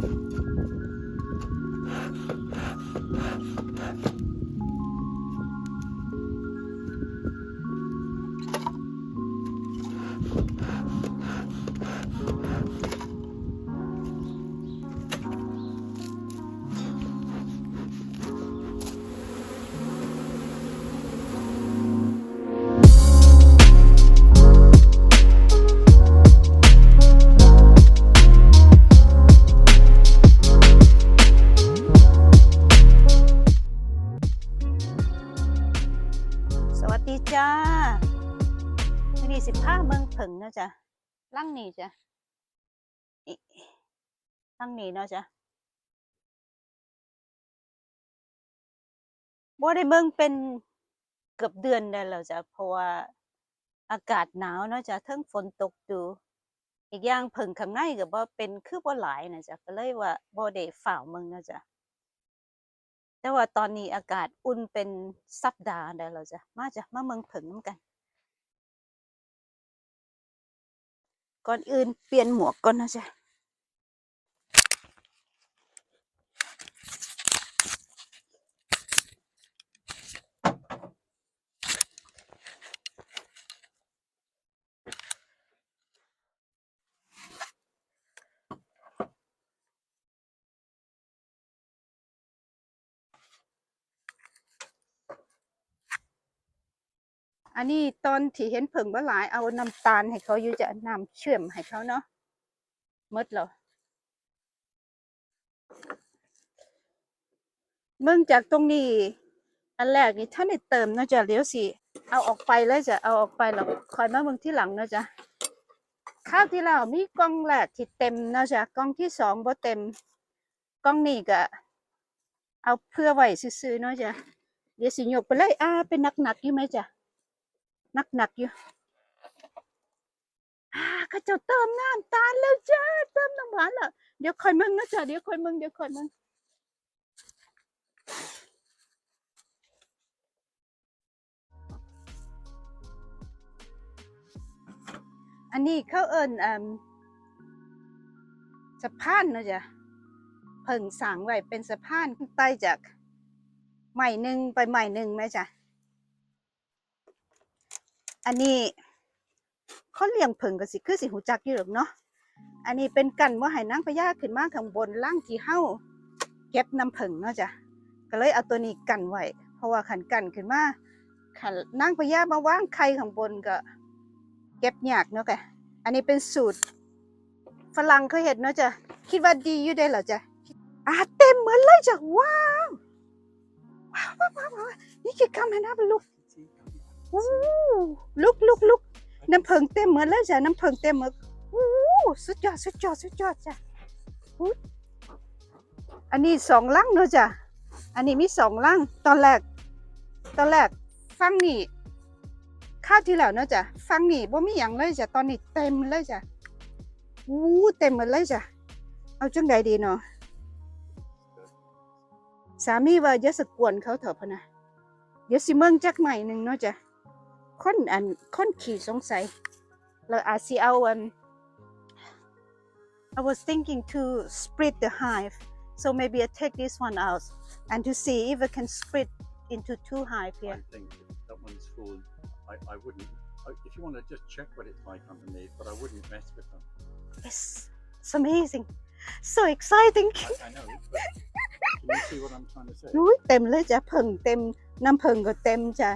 Thank you. วันนี้สิบห้าเมืองผึ่งนะจ๊ะล่งนี่จ๊ะล่งนี่เนาะจ๊ะบ่ได้เมืองเป็นเกือบเดือนได้แล้วจ๊ะเพราะว่าอากาศหนาวเนาะจ๊ะทั้งฝนตกดู อีกอย่างผึ่งข้างในก็บ่เป็นคือบ่หลายนะจ๊ะก็เลยว่าบ่ได้ฝ่าเมืองนะจ๊ะแต่ว่าตอนนี้อากาศอุ่นเป็นสัปดาห์แล้เราจะมาจะมาเมืองผึ่งกัน ก่อนอื่นเปลี่ยนหมวกก่อนนะจ๊ะอันนี้ตอนที่เห็นผึ่งบ่หลายเอาน้ำตาลให้เขาอยู่จะน้ำเชื่อมให้เขาเนาะมดเหรอเมื่อจากตรงนี้ อันแรกนี่ท่านได้เติมนะจ๊ะเลี้ยวสิเอาออกไปแล้วจะเอาออกไปหรอกคอยมาเมืองที่หลังนะจ๊ะข้าวที่เรามีกล้องแรกที่เต็มนะจ๊ะกล้องที่สองบ่เต็มกล้องนี้ก็เอาเพื่อไว้ซื้อๆเนาะจ๊ะเดี๋ยวสิหยกไปเลยอ่าเป็นหนักๆอยู่ไหมจ๊ะหนักๆอยู่ข้าเจ้าเติมน้ำตาลแล้วจ้าเติมน้ำหวานแล้วเดี๋ยวคอยมึงนะจ้าเดี๋ยวคอยมึงเดี๋ยวคอยมึงอันนี้เขาเอิญสะพานนะจ้ะ เพิ่งสั่งไว้เป็นสะพานใต้จากใหม่หนึ่งไปใหม่หนึ่งไหมจ้ะอันนี้เขาเลี้ยงผึ่งก็สิคือสิหูจักยี่หรอกเนาะ อันนี้เป็นกันว่าหายนั่งพญาขึ้นมาข้างบนล่างที่เฮ้าเก็บน้ำผึ่งเนาะจ้ะ ก็เลยเอาตัวนี้กันไว้เพราะว่าขันกันขึ้นมาขันนั่งพญามาว่างไข่ข้างบนก็เก็บหยากเนาะแกอันนี้เป็นสูตรฝรั่งเขาเห็นเนาะจ้ะคิดว่าดีอยู่ได้เหรอจ้ะอ่าเต็มเหมือนเลยจ้ะว้าวว้าวว้าวนี่คือคำให้น้าลูกลุกลุกลุกน้ำเพิงเต็มเมือแล้วจ้ะน้ำเพิงเต็มเมือู้สุดยอดสุดยอดสุดยอดจ้ะอันนี้สองลังเนาะจ้ะอันนี้มีสองลังตอนแรกตอนแรกฟังนี่ข้าวที่แล้วเนอะจ้ะฟังนี่บ่มีอย่างเลยจ้ะตอนนี้เต็มเลยจ้ะอู้เต็มหมดเลยจ้ะเอาจังใดดีเนาะสามีว่าเยอะสกวนเขาเถอะพนะเดี๋ยวสิเมืองจักใหม่หนึ่งเนาะจ้ะคนอันคนขี่สงสัยเราอาจจะเอาอัน um, I was thinking to split the hive so maybe I take this one out and to see if I can split into two hive here I think that one's full I, I wouldn't if you want to just check what it's like underneath but I wouldn't mess with them yes it's amazing so exciting I, I know but can you see what I'm trying to say เต็มเลยจ้ะเพิ่งเต็มน้ำเพิ่งก็เต็มจ้ะ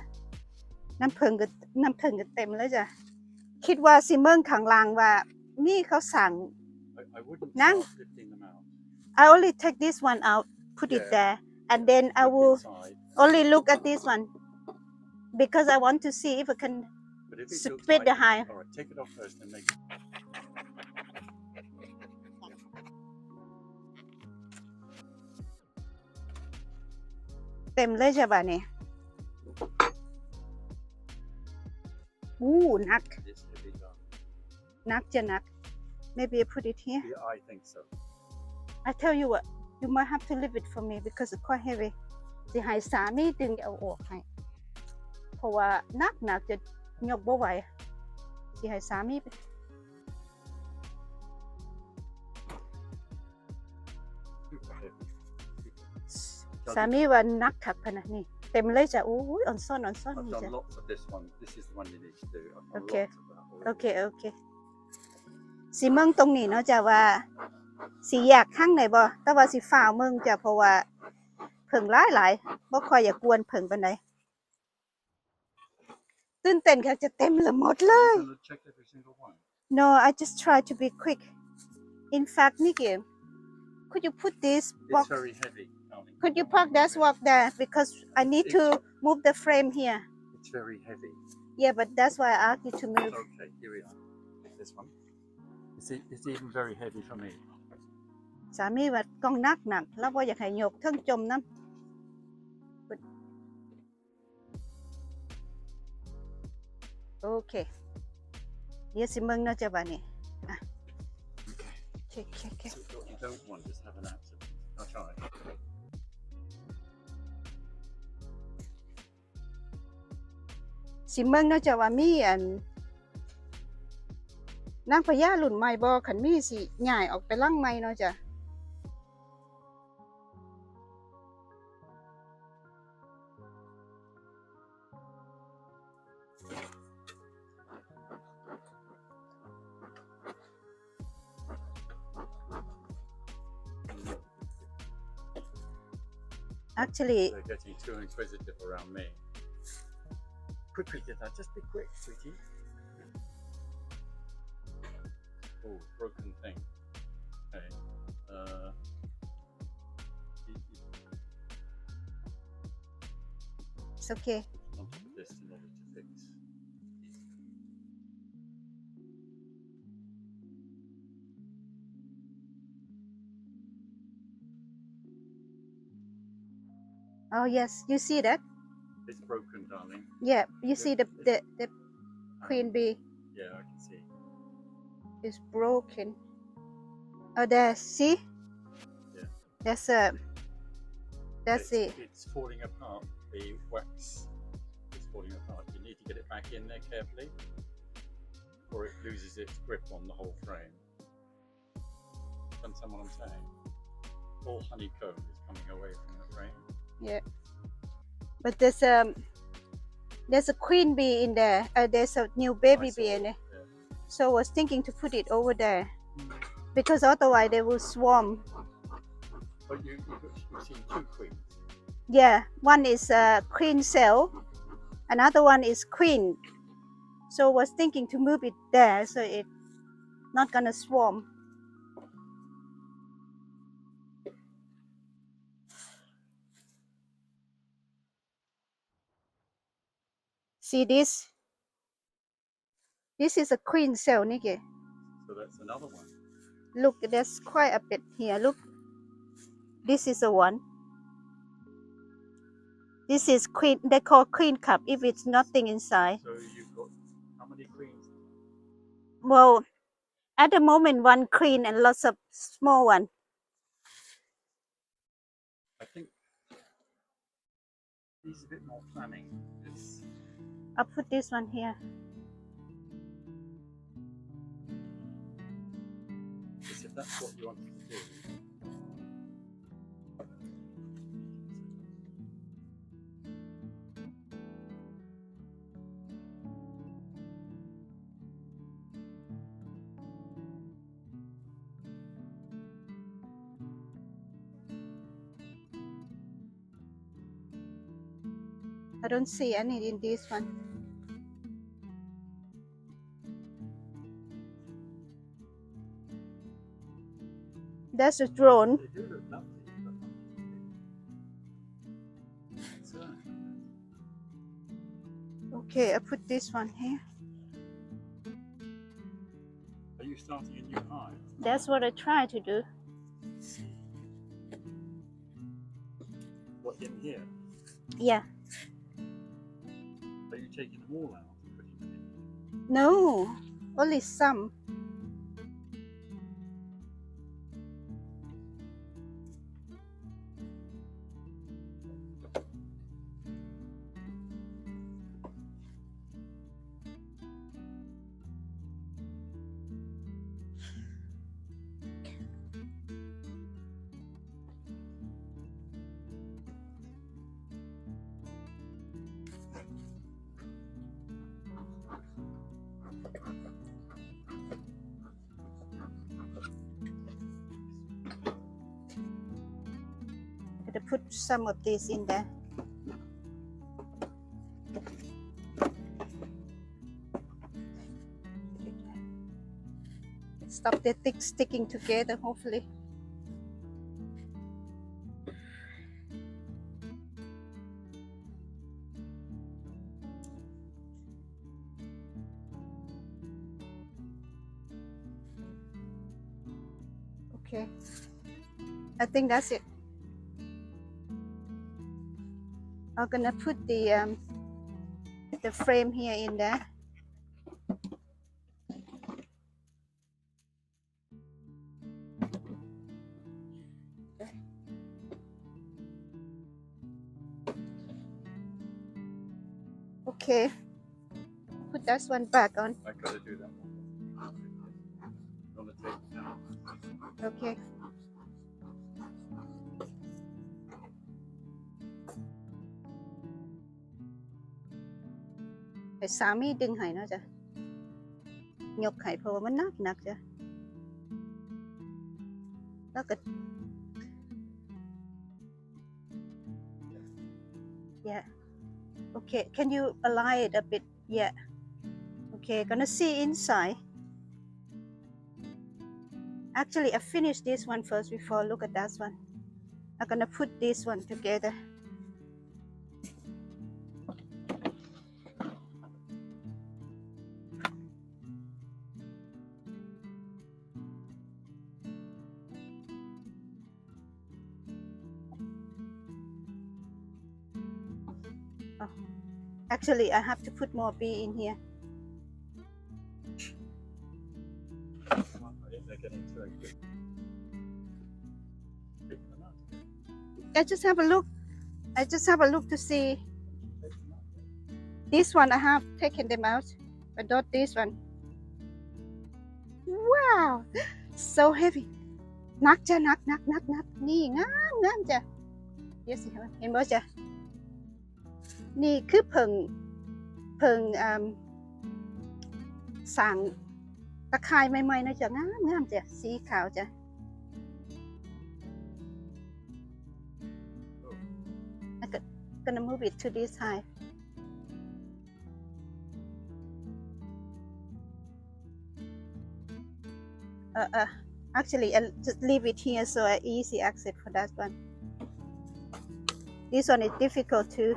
น้ำเพิงก็น้ำเพิงก็เต็มแล้วจ้ะคิดว่าซีเมิงขังลางว่ามี่เขาสั่งนั่ง i o n l y take this one out put it there and then I will only look at this one because I want to see if I can s p l i t the high a l e it o f เ first and make. t o ู h นัก This is t Maybe I put it here. Yeah, I think so. I tell you what, you might have to leave it for me because it's quite heavy. สิให้สามีดึงเอาออกให้เพราะว่านักหนักจะยกบ่ไหวสิให้สามีสามีว่านักถักพนันนี่เต็มเลยจ้ะ อู้ยอ่อนซ่อนอ่อนซ่อนจ้ะโอเค โอเคโอเคสีเมืองตรงนี้เนาะจ้ะว่าสีอยากข้างไหนบ่แต่ว่าสีฝ่าเมืองจ้ะเพราะว่าเผิงร้ายหลายบ่คอยอย่ากวนเผิงไปไหนตื่นเต้นค่ะจะเต็มเลยหมดเลย no I just try to be quick in fact นี่เก could you put this box it's very heavy Could you park this walk there? Because I need It's- to move the frame here. It's very heavy. Yeah, but that's why I asked you to move. Okay, here we are. This one. It's, it's even very heavy for me. สามีว่ากล้องหนักหนักแล้วบ่อยากให้ยกเทิงจมน้ำโอเคเดี๋ยวสิเมืองเนาะเจ้าบ้านนี่อ่ะโอเคโอเคโอเค What you don't want is have an accident. I'll try. สิเมืองเนาะจะว่ามีอันนางพญาหลุ่นไม้บอขันมีสิใหญ่ออกไปล่างไม้เนาะจ้ะ actually. t u a quickly did that. Just be quick, sweetie. Oh, broken thing. Okay. Uh, it's okay. this in order to fix. Oh yes, you see that? It's broken, darling. Yeah, you see the the, the queen bee. Yeah, I can see. It's broken. Oh, there. See? Yeah. That's a. Uh, that's it's, it. It's falling apart. The wax is falling apart. You need to get it back in there carefully, or it loses its grip on the whole frame. Understand what I'm saying? All honeycomb is coming away from the frame. Yeah. But there's a there's a queen bee in there. Uh, there's a new baby bee in there. So I was thinking to put it over there because otherwise they will swarm. But you, you've seen two queens. Yeah, one is a queen cell, another one is queen. So I was thinking to move it there so it's not gonna swarm. See this? This is a queen cell, Nikki. So that's another one. Look, there's quite a bit here. Look, this is a one. This is queen. They call queen cup if it's nothing inside. So you've got how many queens? Well, at the moment, one queen and lots of small one. I think needs a bit more planning. I'll put this one here. If that's what you want to do. I don't see any eh, in this one. That's a drone. Okay, I put this one here. Are you starting a new hive? That's what I try to do. What in here? Yeah taking them all out? No, only some. put some of this in there stop the things sticking together hopefully okay I think that's it I'm gonna put the um, the frame here in there. Okay, put this one back on. I gotta do that. Okay. สามีดึงให้เนาะจ้ะยกไข่เพราะว่ามันหนักหนักจ้ะแล้วก็เย yeah. okay can you align it a bit yeah okay gonna see inside actually I finish this one first before look at that one I'm gonna put this one together actually I have to put more bee in here I just have a look I just have a look to see this one I have taken them out but not this one wow so heavy Knock, knock, knock, knock, knock. นักจ้ะนักนักนักนักนี่งามงามจ้ะเดี๋ยวสิเห็นบ่จ้ะนี่คือเพิงเพิงสั่งตะไคร้ใหม่ๆนะจ๊ะงามงามจ้ะสีขาวจ้ะก็ gonna move it to this side เออเออ actually i just leave it here so I easy access for that one this one is difficult too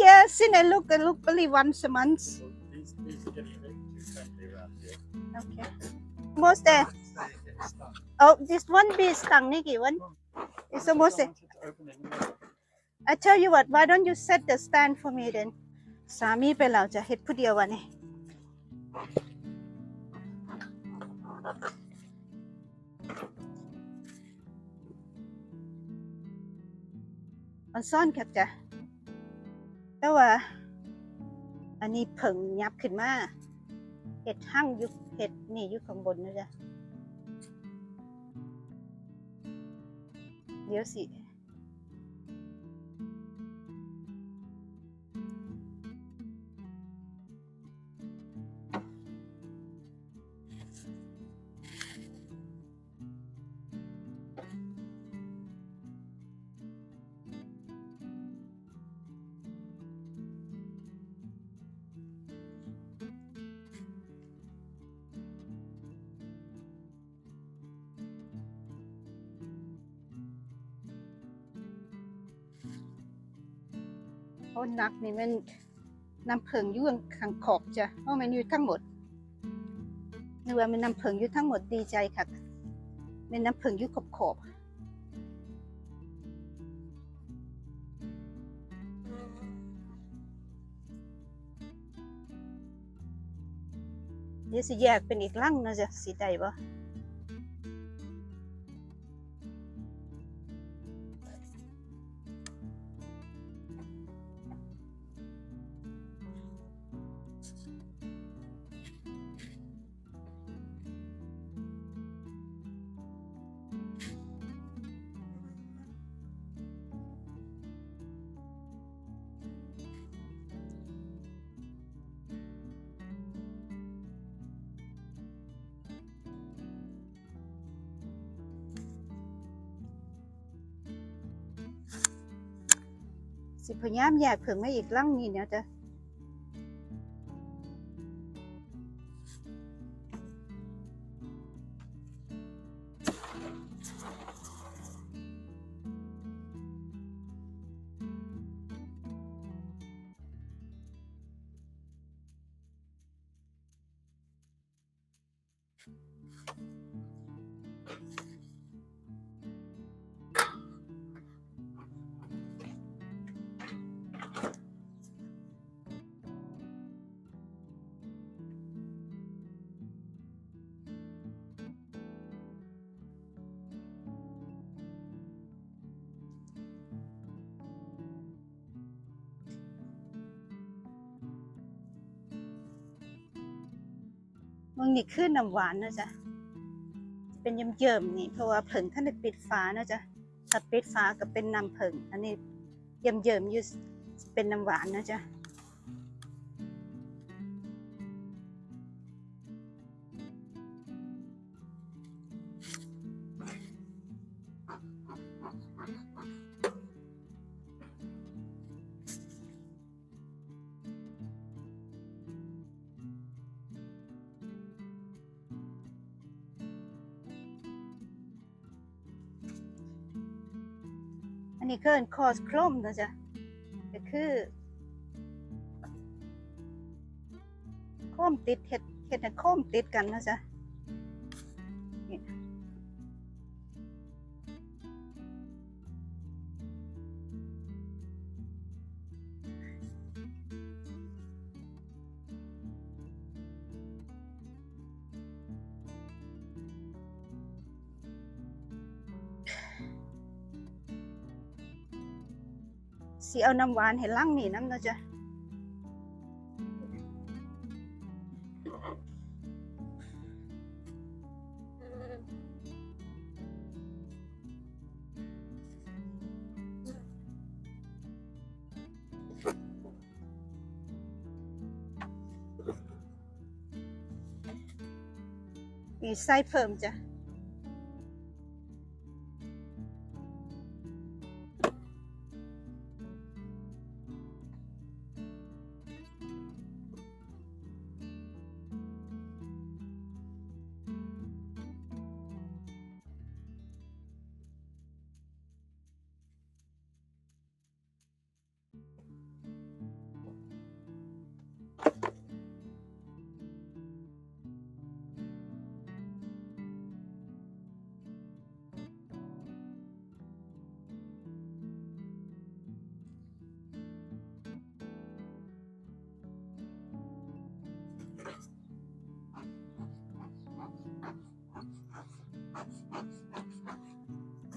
yeah, seen a look, a look only once a month. These, these Okay. Almost there. Uh, oh, this one bee stung, Nikki. One. It's almost there. Uh, I tell you what, why don't you set the stand for me then? Sami, สามีไปเราจะเฮ็ดผู้เดียววะเนี่ย on Son Capta. แต่ว่าอันนี้เพิ่งยับขึ้นมาเห็ดหั่งยุกเห็ดนี่ยุกข้างบนนะจ๊ะเดี๋ยวสิเพราะนักนี่มันน้ำเพิงยุ่งขังขอบจ้ะเพราะมันอยู่ทั้งหมดนึกว่ามันน้ำเพิงอยู่ทั้งหมดดีใจค่ะมันน้ำเพิงอยู่ขอบขอบเดี๋ยวสิแยกเป็นอีกลังนะจ๊ะสีใดบ่ิพยายามแยกเผึ่งมาอีกลังนี้เนี่ยจ้ะ o u มึงนี่ขึ้นน้ำหวานนะจ๊ะ เป็นเยิ่มนี่เพราะว่าเผิงท่านปิดฟ้านะจ๊ะ ถ้าปิดฟ้าก็เป็นน้ำเผิง อันนี้เยิ่มอยู่เป็นน้ำหวานนะจ๊ะคินคอสคลมนะจ๊ะก็คือคลมติดเห็ดเห็ดโคลมติดกันนะจ๊ะเอาน้ำหวานให้ลังนี่น้ำนะจ๊ะมีไส้เพิ่มจ้ะ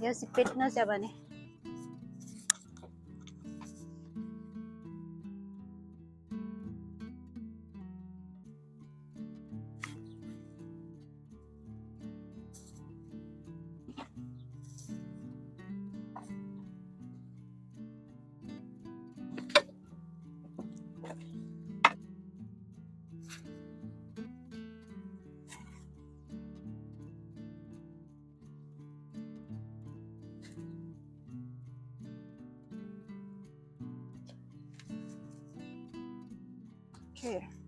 이거 스피드 넣어 잡아내. care.